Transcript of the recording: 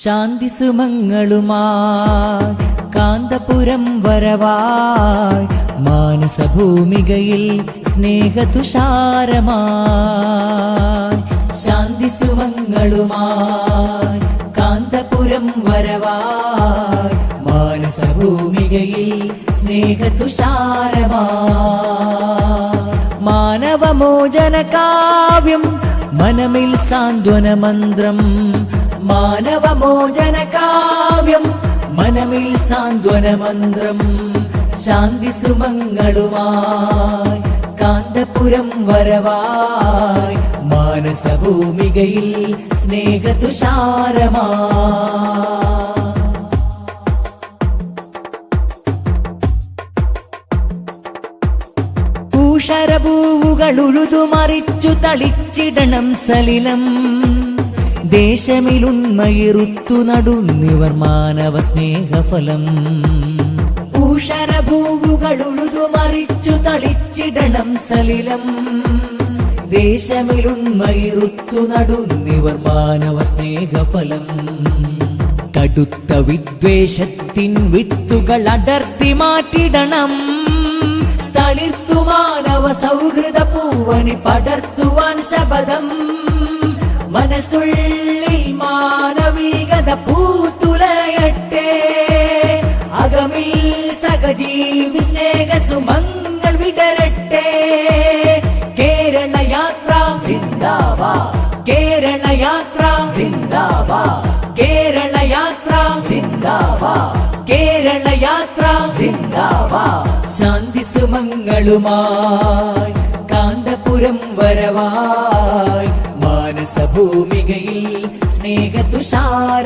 ശാന്തി സുമങ്ങളുമായി കാന്തപുരം വരവായി മാനസഭൂമികയിൽ സ്നേഹതുഷാരമായി ശാന്തി സുമങ്ങളുമായി കാന്തപുരം വരവായി മാനസഭൂമികയിൽ സ്നേഹതുഷാരമായി മാനവമോചന കാവ്യം മനമിൽ സാന്ത്വന മന്ത്രം മാനവമോചന കാവ്യം മനമിൽ സാന്ത്വന മന്ത്രം ശാന്തി സുമങ്ങളുമായി കാന്തപുരം വരവായി മാനസഭൂമികയിൽ സ്നേഹതുഷാരമാ. ൂവുകൾ ഉഴുതുമറിച്ചു തളിച്ചിടണം സലിലം. ദേശമിലുണ്മയിരുത്തു നടുന്നിവർ മാനവ സ്നേഹഫലം. ഊഷരഭൂവുകൾ ഉഴുതു മറിച്ചു തളിച്ചിടണം സലിലം. ദേശമിലുന്മയിരുത്തു നടുന്നിവർ മാനവ സ്നേഹഫലം. കടുത്ത വിദ്വേഷത്തിൻ വിത്തുകൾ അടർത്തി മാറ്റിടണം. തളിർത്തു മാനവ സൗഹൃദ പൂവനി പടർത്തുവാൻ ശപഥം. മനസ്സുള്ളിൽ മാനവികത പൂത്തുലയട്ടെ അകമിൽ സഹജീവി സ്നേഹ സുമങ്ങൾ വിടരട്ടെ കേരള യാത്ര സിന്ദാബാ കേരള യാത്ര സിന്ദാബാ കേരള യാത്ര സിന്ദാബാ കേരള യാത്ര സിന്ദാബാ ശാന്തി സുമങ്ങളുമായി മാനസഭൂമികയിൽ സ്നേഹതുഷാര